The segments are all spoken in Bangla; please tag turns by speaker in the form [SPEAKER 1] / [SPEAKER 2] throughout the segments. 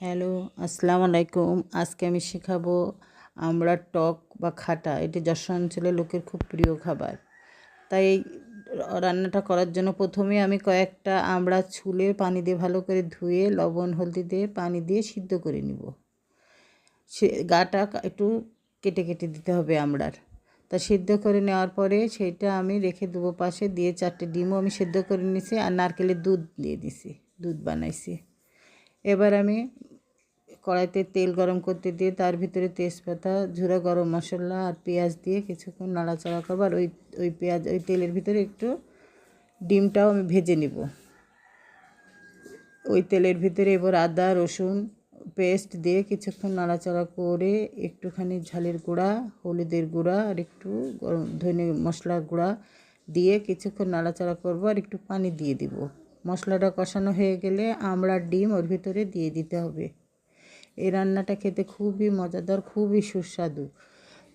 [SPEAKER 1] হ্যালো, আসসালামু আলাইকুম। আজকে আমি শেখাবো আমরা টক বা খাটা। এটি যশোর অঞ্চলের লোকের খুব প্রিয় খাবার। তাই এই রান্নাটা করার জন্য প্রথমে আমি কয়েকটা আমড়া ছুলে পানি দিয়ে ভালো করে ধুয়ে, লবণ, হলদি দিয়ে পানি দিয়ে সিদ্ধ করে নিব। সে গাটা একটু কেটে কেটে দিতে হবে আমড়ার তা সিদ্ধ করে নেওয়ার পরে সেটা আমি রেখে দেবো পাশে। দিয়ে চারটে ডিমও আমি সিদ্ধ করে নিছি আর নারকেলের দুধ দিয়ে দিছি। দুধ বানাইছি। এবার আমি কড়াইতে তেল গরম করতে দিয়ে তার ভিতরে তেজপাতা ঝুরা গরম মশলা আর পেঁয়াজ দিয়ে কিছুক্ষণ নাড়াচাড়া করব। আর ওই ওই পেঁয়াজ, ওই তেলের ভিতরে একটু ডিমটাও আমি ভেজে নিব। ওই তেলের ভিতরে এবার আদা, রসুন পেস্ট দিয়ে কিছুক্ষণ নাড়াচাড়া করে একটুখানি ঝালের গুঁড়া, হলুদের গুঁড়া আর একটু গরম ধনে মশলার গুঁড়া দিয়ে কিছুক্ষণ নাড়াচাড়া করব আর একটু পানি দিয়ে দিব। মশলাটা কষানো হয়ে গেলে আমরা ডিম ওর ভিতরে দিয়ে দিতে হবে। এই রান্নাটা খেতে খুবই মজাদার, খুবই সুস্বাদু।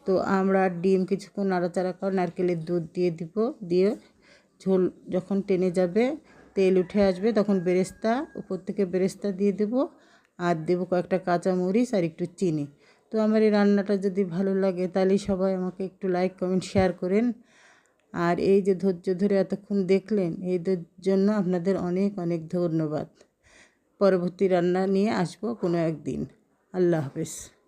[SPEAKER 1] তো আমরা ডিম কিছুক্ষণ নাড়াচাড়া করে নারকেলের দুধ দিয়ে দিব। দিয়ে ঝোল যখন টেনে যাবে, তেল উঠে আসবে, তখন বেরেস্তা, উপর থেকে বেরেস্তা দিয়ে দেবো আর দেবো কয়েকটা কাঁচামরিচ আর একটু চিনি। তো আমার এই রান্নাটা যদি ভালো লাগে তাহলে সবাই আমাকে একটু লাইক কমেন্ট শেয়ার করেন। আর এই যে ধৈর্য ধরে এতক্ষণ দেখলেন এই জন্য আপনাদের অনেক অনেক ধন্যবাদ। পরবর্তী রান্না নিয়ে আসব কোনো একদিন। আল্লাহ হাফেজ।